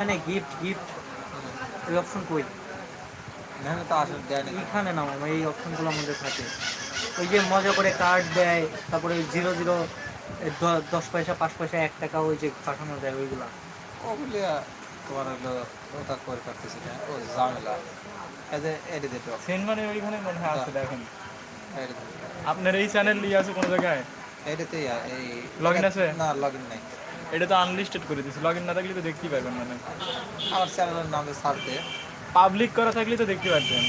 এখানে gift gift এই option কই? এখানে তো আসলে দেয় না এইখানে না মামা এই অপশনগুলোর মধ্যে থাকে। ওই যে মজা করে কার্ড দেয় তারপরে জিরো জিরো দশ পয়সা পাঁচ পয়সা এক টাকা ওই যে পাঠানো যায় ওইগুলা। ওগুলি তোমার হলো ওটা করে করতেছি না। ও ঝামেলা। এদের এডি দিতে সেন্ট মানে ওইখানে মনে হয় আছে দেখেন। এডি আপনার এই চ্যানেল নিয়ে আছে কোনো জায়গায়? এটাতেই এই Login আছে? না লগ নাই। এটা তো আনলিস্টেড করে দিয়েছি। লগ না থাকলে তো দেখতেই পারবেন না। আমার চ্যানেলের নামে সারতে পাবলিক করা থাকলে তো দেখতে পারতেন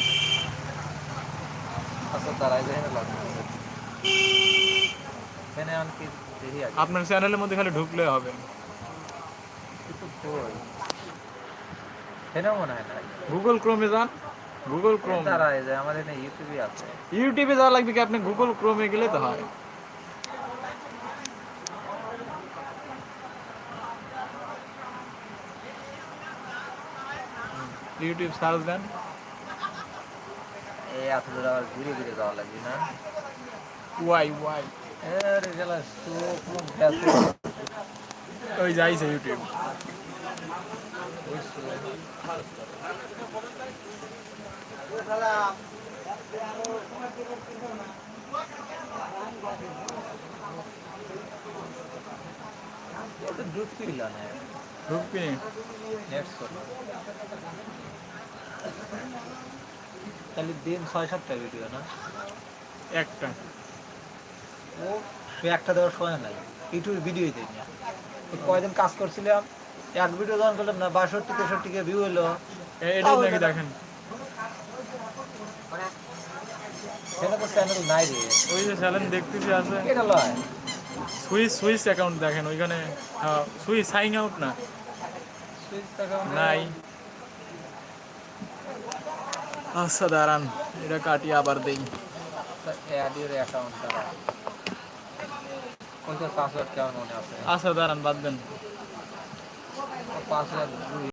আচ্ছা যায় এখানে আপনার চ্যানেলের মধ্যে খালি ঢুকলে হবে। মনে হয় না। গুগল ক্রোমে যান। গুগল ক্রোম যায় আমাদের ইউটিউবে আছে। ইউটিউবে যাওয়া লাগবে কি? আপনি গুগল ক্রোমে গেলে তো হয়। ইউটিউব সার্চ দেন। এই এত দূর আবার ঘুরে ঘুরে যাওয়া লাগবে না। ওয়াই ওয়াই। এর গেলা চোখ মুখ ব্যথা। ওই যাইছে ইউটিউব ওটা ঢুকতে দিল না ঢুকবি তাহলে দিন ছয় সাতটা ভিডিও না? একটা। ও সে একটা দেওয়ার সময় নাই। ইউটিউবে ভিডিওই না কয়দিন কাজ করছিলাম? এক ভিডিও যখন করলাম না বাষট্টি তেষট্টি কে ভিউ হলো। এ- এটাই নাকি দেখেন। সেটা তো চ্যানেল নাই রে। ওই যে চ্যানেল দেখতেছি আছে। এটা লয়। সুইস সুইস অ্যাকাউন্ট দেখেন ওইখানে সুইস সাইন আউট না। সুইচ নাই। আচ্ছা দাঁড়ান এটা কাটিয়ে আবার দেই। আচ্ছা দাঁড়ান বাদ দেন। পাসওয়ার্ড